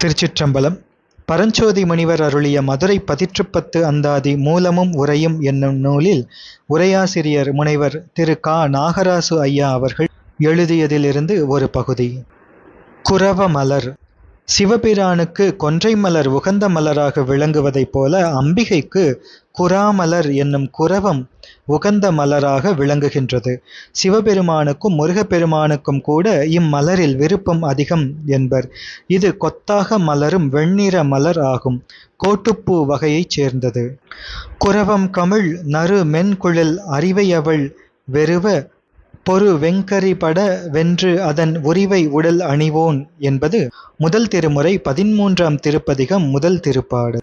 திருச்சிற்றம்பலம். பரஞ்சோதி முனிவர் அருளிய மதுரை பதிற்றுப்பத்து அந்தாதி மூலமும் உரையும் என்னும் நூலில் உரையாசிரியர் முனைவர் திரு. கா. நாகராசு ஐயா அவர்கள் எழுதியதிலிருந்து ஒரு பகுதி. குரவ மலர் சிவபிரானுக்கு கொன்றை மலர் உகந்த மலராக விளங்குவதைப் போல அம்பிகைக்கு குராமலர் என்னும் குரவம் உகந்த மலராக விளங்குகின்றது. சிவபெருமானுக்கும் முருகப்பெருமானுக்கும் கூட இம்மலரில் விருப்பம் அதிகம் என்பர். இது கொத்தாக மலரும் வெண்ணிற மலர் ஆகும். கோட்டுப்பூ வகையைச் சேர்ந்தது. குரவம் கமிழ் நறு மென்குழல் அறிவையவள் வெறுவ பொரு வெங்கரிபட வென்று அதன் உரிவை உடல் அணிவோன் என்பது முதல் திருமுறை பதிமூன்றாம் திருப்பதிகம் முதல் திருப்பாடு.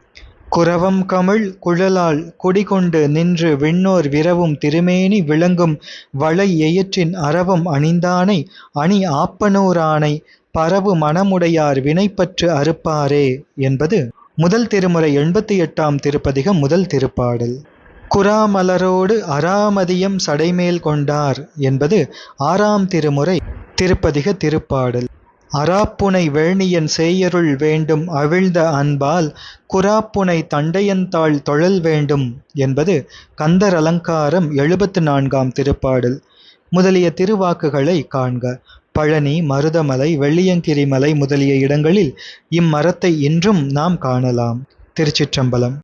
குரவம் கமிழ் குழலால் குடிகொண்டு நின்று விண்ணோர் விரவும் திருமேனி விளங்கும் வளை எயிற்றின் அறவும் அணிந்தானை அணி ஆப்பனூரானை பரவு மனமுடையார் வினைப்பற்று அறுப்பாரே என்பது முதல் திருமுறை எண்பத்தி எட்டாம் திருப்பதிகம் முதல் திருப்பாடல். குராமலரோடு அராமதியம் சடைமேல் கொண்டார் என்பது ஆறாம் திருமுறை திருப்பதிக திருப்பாடல். அராப்புனை வேணியன் சேயருள் வேண்டும் அவிழ்ந்த அன்பால் குராப்புனை தண்டையன்தாள் தொழல் வேண்டும் என்பது கந்தர் அலங்காரம் எழுபத்து நான்காம் திருப்பாடல். முதலிய திருவாக்குகளை காண்க. பழனி மருதமலை வெள்ளியங்கிரி மலை முதலிய இடங்களில் இம்மரத்தை இன்றும் நாம் காணலாம். திருச்சிற்றம்பலம்.